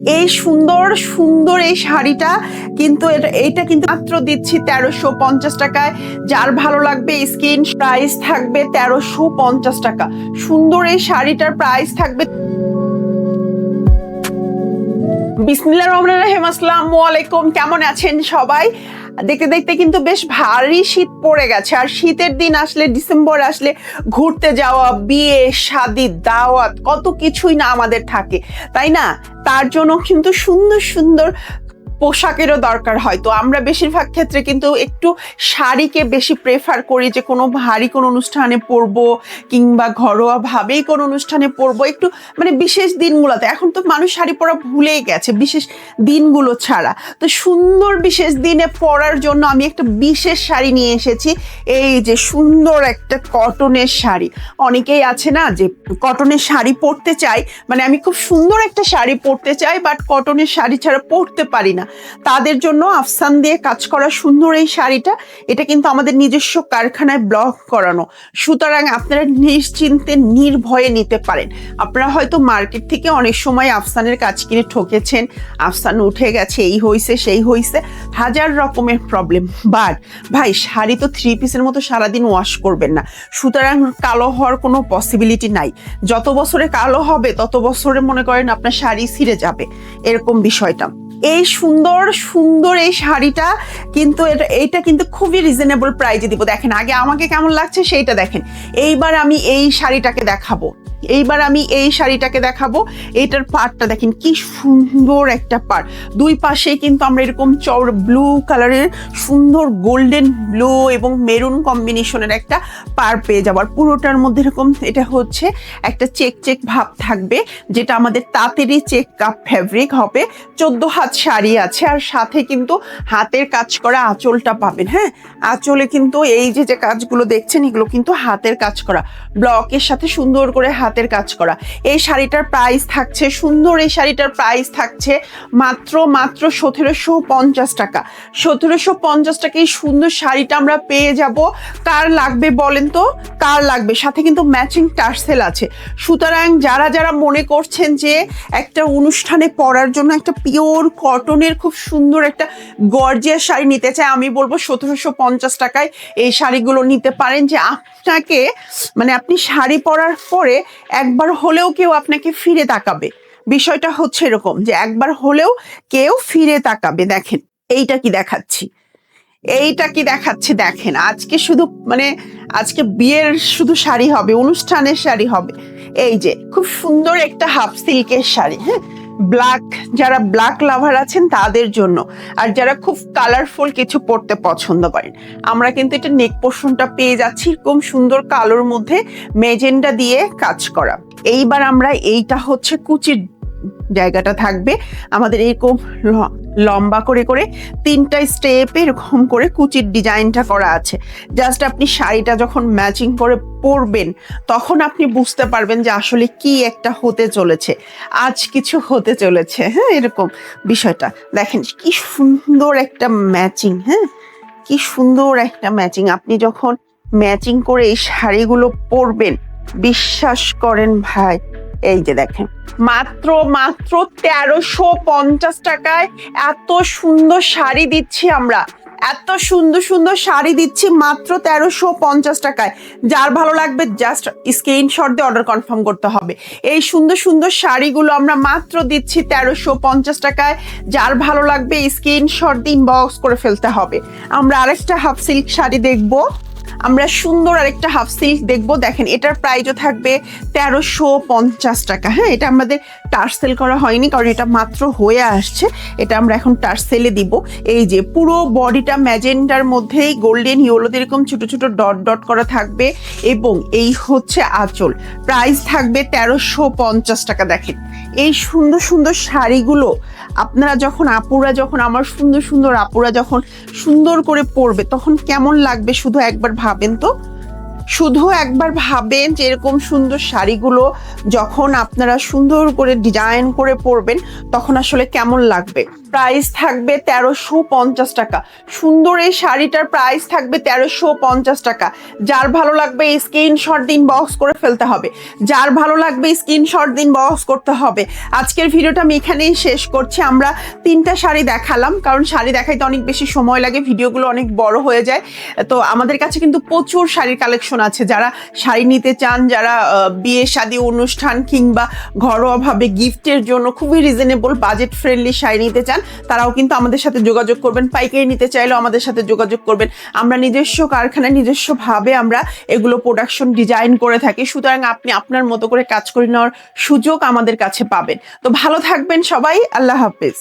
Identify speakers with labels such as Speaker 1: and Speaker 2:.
Speaker 1: এই সুন্দর সুন্দর এই শাড়িটা কিন্তু এটা কিন্তু মাত্র দিচ্ছি তেরোশো পঞ্চাশ টাকায়। যার ভালো লাগবে স্কিন প্রাইস থাকবে তেরোশো পঞ্চাশ টাকা। সুন্দর এই শাড়িটার প্রাইস থাকবে। বিসমিল্লা রহমান রাহিম, আসসালামু আলাইকুম, কেমন আছেন সবাই? দেখতে দেখতে কিন্তু বেশ ভারী শীত পড়ে গেছে। আর শীতের দিন আসলে, ডিসেম্বর আসলে ঘুরতে যাওয়া, বিয়ে, শাদি, দাওয়াত, কত কিছুই না আমাদের থাকে। তাই না? তার জন্য কিন্তু সুন্দর সুন্দর পোশাকেরও দরকার হয়। তো আমরা বেশিরভাগ ক্ষেত্রে কিন্তু একটু শাড়িকে বেশি প্রেফার করি যে কোনো ভারী কোনো অনুষ্ঠানে পরব কিংবা ঘরোয়া ভাবেই কোনো অনুষ্ঠানে পরবো। একটু মানে বিশেষ দিনগুলোতে। এখন তো মানুষ শাড়ি পরা ভুলেই গেছে, বিশেষ দিনগুলো ছাড়া। তো সুন্দর বিশেষ দিনে পরার জন্য আমি একটা বিশেষ শাড়ি নিয়ে এসেছি। এই যে সুন্দর একটা কটনের শাড়ি। অনেকেই আছে না যে কটনের শাড়ি পরতে চাই মানে আমি খুব সুন্দর একটা শাড়ি পরতে চাই, বাট কটনের শাড়ি ছাড়া পরতে পারি না। তাদের জন্য আফসান দিয়ে কাজ করা সুন্দর এই শাড়িটা। এটা কিন্তু আমাদের নিজস্ব কারখানায় ব্লক করানো। সুতরাং আপনারা নিশ্চিন্তে, নির্ভয়ে নিতে পারেন। আপনারা হয়তো মার্কেট থেকে অনেক সময় আফসানের কাজ কিনে ঠকেছেন। আফসান উঠে গেছে, এই হইছে, সেই হইছে। হাজার রকমের প্রবলেম বাট ভাই, শাড়ি তো থ্রি পিসের মতো সারাদিন ওয়াশ করবেন না। সুতরাং কালো হওয়ার কোনো পসিবিলিটি নাই। যত বছরে কালো হবে, তত বছরে মনে করেন আপনার শাড়ি ছিঁড়ে যাবে। এরকম বিষয়টা। এই সুন্দর সুন্দর এই শাড়িটা কিন্তু এটা, এইটা কিন্তু খুবই রিজনেবল প্রাইজে দিব। দেখেন, আগে আমাকে কেমন লাগছে সেইটা দেখেন। এইবার আমি এই শাড়িটাকে দেখাবো। এইবার আমি এই শাড়িটাকে দেখাবো। এটার পাড়টা দেখেন, কি সুন্দর একটা পাড়। দুই পাশে কিন্তু আমরা এরকম চর ব্লু কালারের সুন্দর গোল্ডেন ব্লু এবং মেরুন কম্বিনেশনের একটা পার পেয়ে যাবার পুরোটার মধ্যে এরকম এটা হচ্ছে একটা চেক চেক ভাব থাকবে, যেটা আমাদের তাঁতেরই চেক কাপ ফ্যাব্রিক হবে। চোদ্দ হাত শাড়ি আছে আর সাথে কিন্তু হাতের কাজ করা আঁচলটা পাবেন হ্যাঁ? আঁচলে কিন্তু এই যে যে কাজগুলো দেখছেন, এগুলো কিন্তু হাতের কাজ করা। ব্লকের সাথে সুন্দর করে হাতের কাজ করা। এই শাড়িটার প্রাইস থাকছে, সুন্দর এই শাড়িটার প্রাইস থাকছে মাত্র মাত্র সতেরোশো পঞ্চাশ টাকা। সতেরোশো পঞ্চাশ টাকা এই সুন্দর শাড়িটা আমরা পেয়ে যাব। কার লাগবে বলেন তো? কার লাগবে? সাথে কিন্তু ম্যাচিং টার্সেল আছে। সুতরাং যারা যারা মনে করছেন যে একটা অনুষ্ঠানে পরার জন্য একটা পিওর কটনের খুব সুন্দর একটা গর্জিয়াস শাড়ি নিতে চায় আমি বলব সতেরোশো পঞ্চাশ টাকায় এই শাড়িগুলো নিতে পারেন যে আপনাকে মানে আপনি শাড়ি পরার পরে একবার হলেও কেউ আপনাকে ফিরে তাকাবে। বিষয়টা হচ্ছে এরকম যে একবার হলেও কেউ ফিরে তাকাবে। দেখেন, এইটা কি দেখাচ্ছি? এইটা কি দেখাচ্ছে? দেখেন, আজকে শুধু মানে আজকে বিয়ের শুধু শাড়ি হবে, অনুষ্ঠানের শাড়ি হবে। এই যে, খুব সুন্দর একটা হাফ সিল্কের শাড়ি হ্যাঁ? ব্ল্যাক যারা ব্ল্যাক লাভার আছেন তাদের জন্য। আর যারা খুব কালারফুল কিছু পরতে পছন্দ করেন। আমরা কিন্তু এটা নেক পোর্শনটা পেয়ে যাচ্ছি এরকম সুন্দর কালোর মধ্যে মেজেন্ডা দিয়ে কাজ করা। এইবার আমরা এইটা হচ্ছে কুচির জায়গাটা থাকবে। আমাদের এরকম লম্বা করে করে তিনটা স্টেপে এরকম করে কুচির ডিজাইনটা করা আছে। জাস্ট আপনি শাড়িটা যখন ম্যাচিং করে পরবেন, তখন আপনি বুঝতে পারবেন যে আসলে কি একটা হতে চলেছে। আজ কিছু হতে চলেছে হ্যাঁ এরকম বিষয়টা। দেখেন কি সুন্দর একটা ম্যাচিং হ্যাঁ কি সুন্দর একটা ম্যাচিং আপনি যখন ম্যাচিং করে এই শাড়িগুলো পরবেন, বিশ্বাস করেন ভাই এই যে দেখেন। মাত্র মাত্র তেরোশো পঞ্চাশ টাকায় এত সুন্দর শাড়ি দিচ্ছি আমরা। এত সুন্দর সুন্দর শাড়ি দিচ্ছি মাত্র তেরোশো পঞ্চাশ টাকায়। যার ভালো লাগবে জাস্ট স্ক্রিনশট দিয়ে অর্ডার কনফার্ম করতে হবে। এই সুন্দর সুন্দর শাড়িগুলো আমরা মাত্র দিচ্ছি তেরোশো পঞ্চাশ টাকায়। যার ভালো লাগবে স্ক্রিনশট দিয়ে ইনবক্স করে ফেলতে হবে। আমরা আরেকটা হাফ সিল্ক শাড়ি দেখব। আমরা সুন্দর আরেকটা হাফ সিল্ক দেখব। দেখেন, এটার প্রাইজও থাকবে তেরোশো পঞ্চাশ টাকা। হ্যাঁ এটা আমাদের টার্সেল করা হয়নি, কারণ এটা মাত্র হয়ে আসছে। এটা আমরা এখন টার্সেলে দিব। এই যে পুরো বডিটা ম্যাজেন্ডার মধ্যেই গোল্ডেন ইয়েলোতে এরকম ছোট ছোট ডট ডট করা থাকবে। এবং এই হচ্ছে আঁচল। প্রাইস থাকবে তেরোশো পঞ্চাশ টাকা, দেখেন। এই সুন্দর সুন্দর শাড়িগুলো আপনারা যখন, আপুরা যখন, আমার সুন্দর সুন্দর আপুরা যখন সুন্দর করে পরবে, তখন কেমন লাগবে শুধু একবার ভাবেন তো? শুধু একবার ভাবেন যে এরকম সুন্দর শাড়িগুলো যখন আপনারা সুন্দর করে ডিজাইন করে পরবেন, তখন আসলে কেমন লাগবে? প্রাইস থাকবে তেরোশো পঞ্চাশ টাকা। সুন্দর এই শাড়িটার প্রাইস থাকবে তেরোশো পঞ্চাশ টাকা। যার ভালো লাগবে স্ক্রিনশট দিন বক্স করে ফেলতে হবে। যার ভালো লাগবে স্ক্রিনশট দিন বক্স করতে হবে। আজকের ভিডিওটা আমি এখানেই শেষ করছি। আমরা তিনটা শাড়ি দেখালাম, কারণ শাড়ি দেখাইতে অনেক বেশি সময় লাগে, ভিডিওগুলো অনেক বড় হয়ে যায়। তো আমাদের কাছে কিন্তু প্রচুর শাড়ির কালেকশন আছে। যারা শাড়ি নিতে চান, যারা বিয়ে, শাদী অনুষ্ঠান কিংবা ঘরোয়াভাবে গিফটের জন্য খুবই রিজনেবল বাজেট ফ্রেন্ডলি শাড়ি নিতে চান তারাও কিন্তু আমাদের সাথে যোগাযোগ করবেন, পাইকারি নিতে চাইলেও আমাদের সাথে যোগাযোগ করবেন। আমরা নিজস্ব কারখানায়, নিজস্বভাবে আমরা এগুলো প্রোডাকশন ডিজাইন করে থাকি, সুতরাং আপনি আপনার মতো করে কাজ করে নেওয়ার সুযোগ আমাদের কাছে পাবেন। তো ভালো থাকবেন সবাই, আল্লাহ হাফেজ।